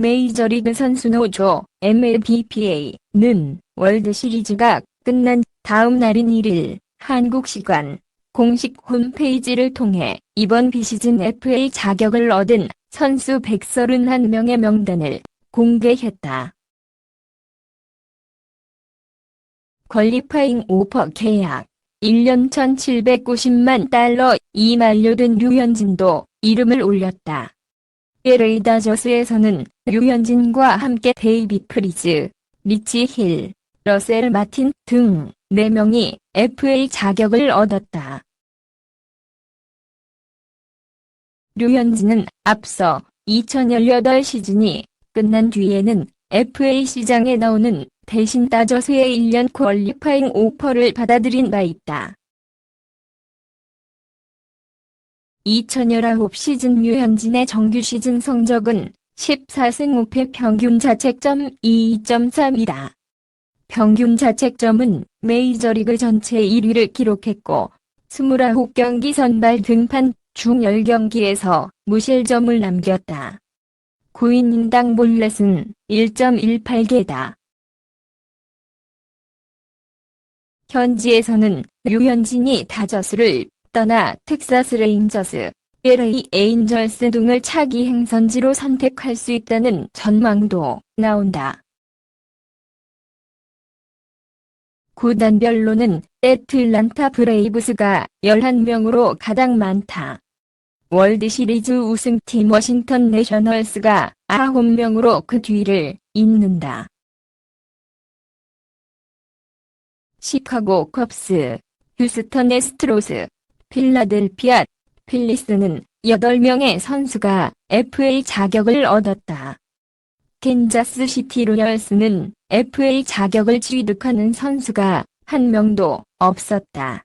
메이저리그 선수 노조 MLBPA는 월드 시리즈가 끝난 다음 날인 1일 한국 시간 공식 홈페이지를 통해 이번 비시즌 FA 자격을 얻은 선수 131명의 명단을 공개했다. 퀄리파잉 오퍼 계약 1년 1790만 달러 이 만료된 류현진도 이름을 올렸다. LA 다저스에서는 류현진과 함께 데이비 프리즈, 리치 힐, 러셀 마틴 등 4명이 FA 자격을 얻었다. 류현진은 앞서 2018 시즌이 끝난 뒤에는 FA 시장에 나오는 대신 다저스의 1년 퀄리파잉 오퍼를 받아들인 바 있다. 2019 시즌 류현진의 정규 시즌 성적은 14승 5패 평균 자책점 2.3이다. 평균 자책점은 메이저리그 전체 1위를 기록했고 29경기 선발 등판 중 10경기에서 무실점을 남겼다. 9인 인당 볼넷은 1.18개다. 현지에서는 류현진이 다저스를 떠나 텍사스 레인저스, LA 에인절스 등을 차기 행선지로 선택할 수 있다는 전망도 나온다. 구단별로는 애틀란타 브레이브스가 11명으로 가장 많다. 월드시리즈 우승팀 워싱턴 내셔널스가 9명으로 그 뒤를 잇는다. 시카고 컵스, 휴스턴 에스트로스, 필라델피아, 필리스는 8명의 선수가 FA 자격을 얻었다. 캔자스 시티 로열스는 FA 자격을 취득하는 선수가 한 명도 없었다.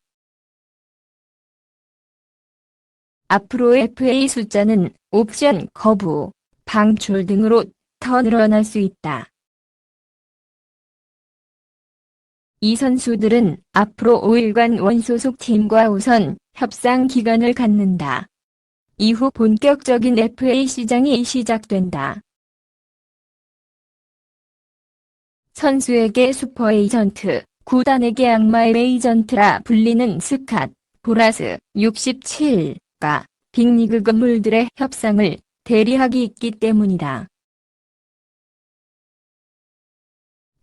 앞으로 FA 숫자는 옵션 거부, 방출 등으로 더 늘어날 수 있다. 이 선수들은 앞으로 5일간 원소속 팀과 우선 협상 기간을 갖는다. 이후 본격적인 FA 시장이 시작된다. 선수에게 슈퍼 에이전트, 구단에게 악마의 에이전트라 불리는 스캇, 보라스 67가 빅리그 건물들의 협상을 대리하기 있기 때문이다.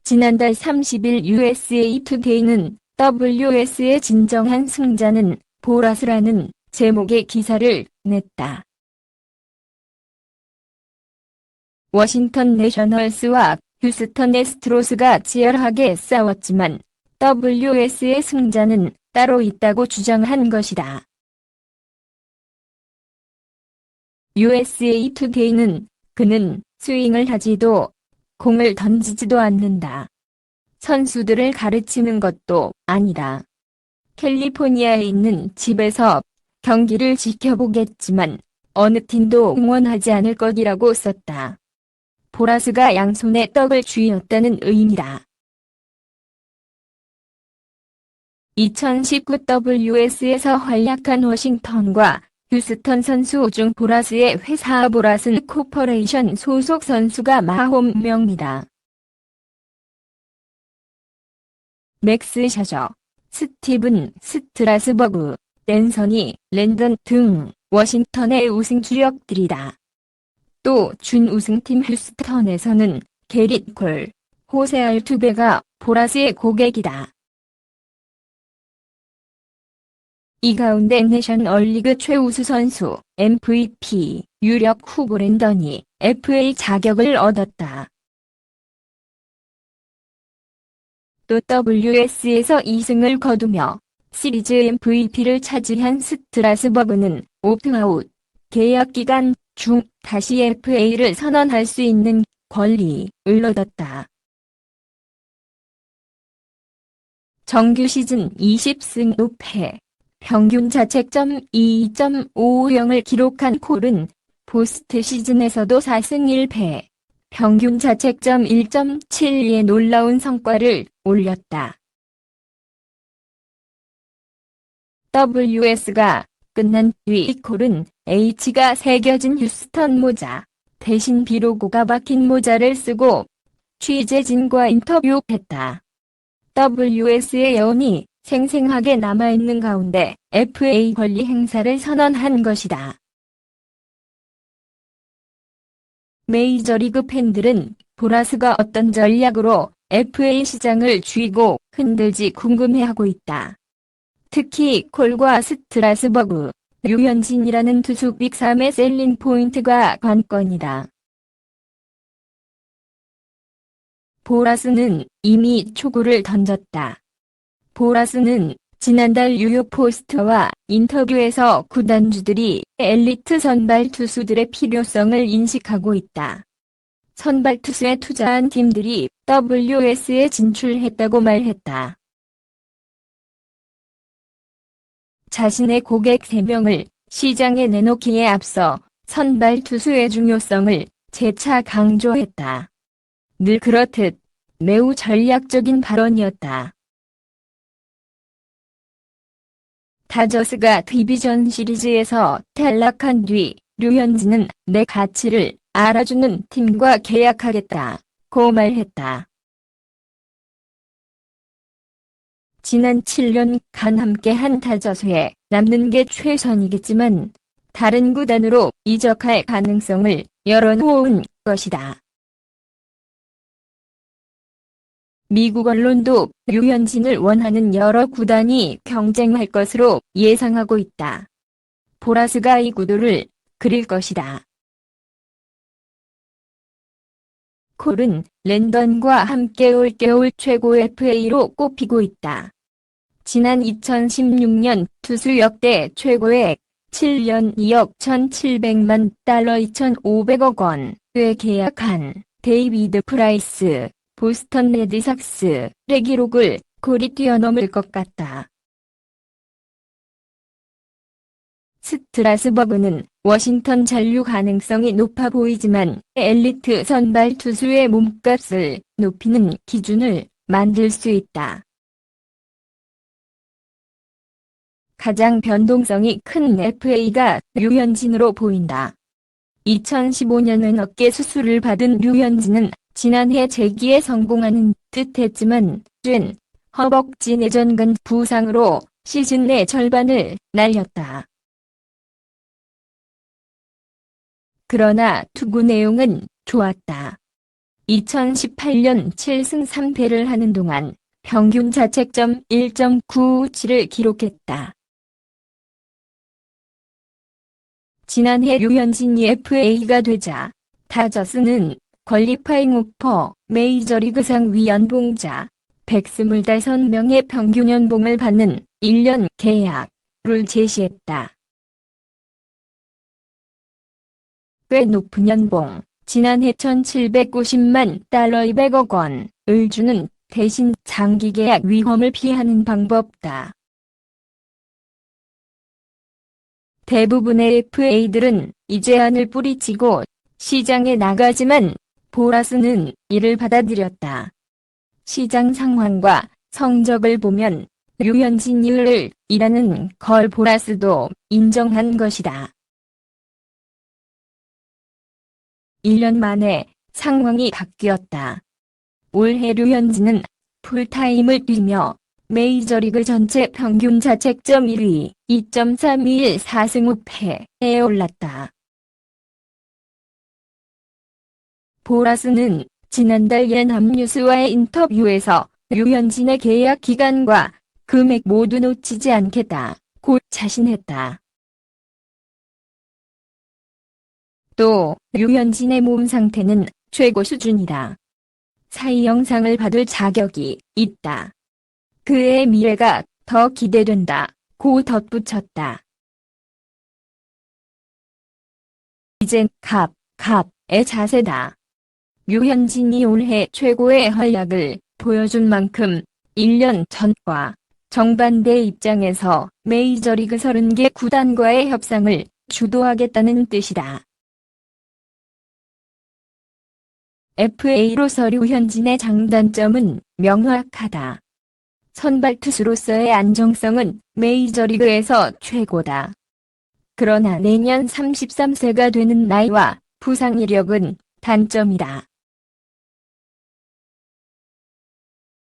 지난달 30일 USA 투데이는 WS의 진정한 승자는 보라스라는 제목의 기사를 냈다. 워싱턴 내셔널스와 휴스턴 에스트로스가 치열하게 싸웠지만 WS의 승자는 따로 있다고 주장한 것이다. USA 투데이는 그는 스윙을 하지도 공을 던지지도 않는다. 선수들을 가르치는 것도 아니다. 캘리포니아에 있는 집에서 경기를 지켜보겠지만 어느 팀도 응원하지 않을 것이라고 썼다. 보라스가 양손에 떡을 쥐었다는 의미다. 2019 WS에서 활약한 워싱턴과 휴스턴 선수 중 보라스의 회사 보라슨 코퍼레이션 소속 선수가 40명이다. 맥스 셔저, 스티븐 스트라스버그, 댄서니, 랜던 등 워싱턴의 우승 주력들이다. 또 준우승팀 휴스턴에서는 게릿 콜, 호세 알투베가 보라스의 고객이다. 이 가운데 내셔널리그 최우수 선수, MVP, 유력 후보 랜던이 FA 자격을 얻었다. 또 WS에서 2승을 거두며 시리즈 MVP를 차지한 스트라스버그는 옵트아웃, 계약 기간 중 다시 FA를 선언할 수 있는 권리를 얻었다. 정규 시즌 20승 5패, 평균 자책점 2.50을 기록한 콜은 포스트 시즌에서도 4승 1패, 평균 자책점 1.72의 놀라운 성과를 올렸다. WS가 끝난 뒤 콜은 H가 새겨진 휴스턴 모자, 대신 비로고가 박힌 모자를 쓰고 취재진과 인터뷰했다. WS의 여운이 생생하게 남아있는 가운데 FA 권리 행사를 선언한 것이다. 메이저리그 팬들은 보라스가 어떤 전략으로 FA 시장을 쥐고 흔들지 궁금해하고 있다. 특히 콜과 스트라스버그, 류현진이라는 투수 빅3의 셀링 포인트가 관건이다. 보라스는 이미 초구를 던졌다. 보라스는 지난달 뉴욕 포스트와 인터뷰에서 구단주들이 엘리트 선발 투수들의 필요성을 인식하고 있다. 선발 투수에 투자한 팀들이 WS에 진출했다고 말했다. 자신의 고객 3명을 시장에 내놓기에 앞서 선발 투수의 중요성을 재차 강조했다. 늘 그렇듯 매우 전략적인 발언이었다. 다저스가 디비전 시리즈에서 탈락한 뒤 류현진은 내 가치를 알아주는 팀과 계약하겠다. 고 말했다. 지난 7년간 함께한 다저스에 남는 게 최선이겠지만 다른 구단으로 이적할 가능성을 열어놓은 것이다. 미국 언론도 류현진을 원하는 여러 구단이 경쟁할 것으로 예상하고 있다. 보라스가 이 구도를 그릴 것이다. 콜은 랜던과 함께 올겨울 최고 FA로 꼽히고 있다. 지난 2016년 투수 역대 최고액 7년 2억 1,700만 달러 2,500억 원에 계약한 데이비드 프라이스, 보스턴 레드삭스 의 기록을 골이 뛰어넘을 것 같다. 스트라스버그는 워싱턴 잔류 가능성이 높아 보이지만 엘리트 선발 투수의 몸값을 높이는 기준을 만들 수 있다. 가장 변동성이 큰 FA가 류현진으로 보인다. 2015년은 어깨 수술을 받은 류현진은 지난해 재기에 성공하는 듯 했지만 쥔 허벅지 내전근 부상으로 시즌 내 절반을 날렸다. 그러나 투구 내용은 좋았다. 2018년 7승 3패를 하는 동안 평균 자책점 1.97을 기록했다. 지난해 류현진이 FA가 되자 다저스는 퀄리파잉 오퍼 메이저리그상 위연봉자 125명의 평균 연봉을 받는 1년 계약을 제시했다. 꽤 높은 연봉, 지난해 1750만 달러 200억 원을 주는 대신 장기 계약 위험을 피하는 방법다. 대부분의 FA들은 이 제안을 뿌리치고 시장에 나가지만 보라스는 이를 받아들였다. 시장 상황과 성적을 보면 류현진을 이라는 걸 보라스도 인정한 것이다. 1년 만에 상황이 바뀌었다. 올해 류현진은 풀타임을 뛰며 메이저리그 전체 평균 자책점 1위 2.321 4승 5패에 올랐다. 보라스는 지난달 연합뉴스와의 인터뷰에서 류현진의 계약 기간과 금액 모두 놓치지 않겠다. 곧 자신했다. 또 류현진의 몸 상태는 최고 수준이다. 사이 영상을 받을 자격이 있다. 그의 미래가 더 기대된다. 고 덧붙였다. 이젠 갑, 갑의 자세다. 류현진이 올해 최고의 활약을 보여준 만큼 1년 전과 정반대 입장에서 메이저리그 30개 구단과의 협상을 주도하겠다는 뜻이다. FA로서 류현진의 장단점은 명확하다. 선발 투수로서의 안정성은 메이저리그에서 최고다. 그러나 내년 33세가 되는 나이와 부상 이력은 단점이다.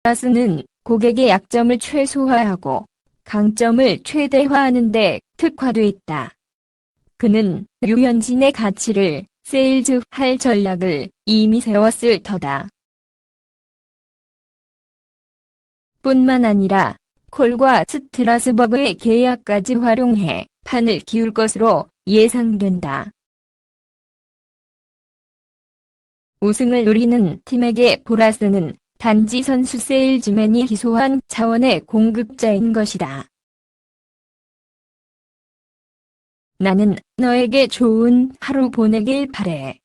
가스는 고객의 약점을 최소화하고 강점을 최대화하는 데 특화돼 있다. 그는 류현진의 가치를 세일즈 할 전략을 이미 세웠을 터다. 뿐만 아니라 콜과 스트라스버그의 계약까지 활용해 판을 키울 것으로 예상된다. 우승을 노리는 팀에게 보라스는 단지 선수 세일즈맨이 희소한 차원의 공급자인 것이다. 나는 너에게 좋은 하루 보내길 바래.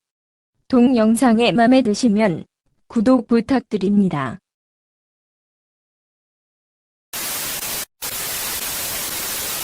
동영상에 맘에 드시면 구독 부탁드립니다.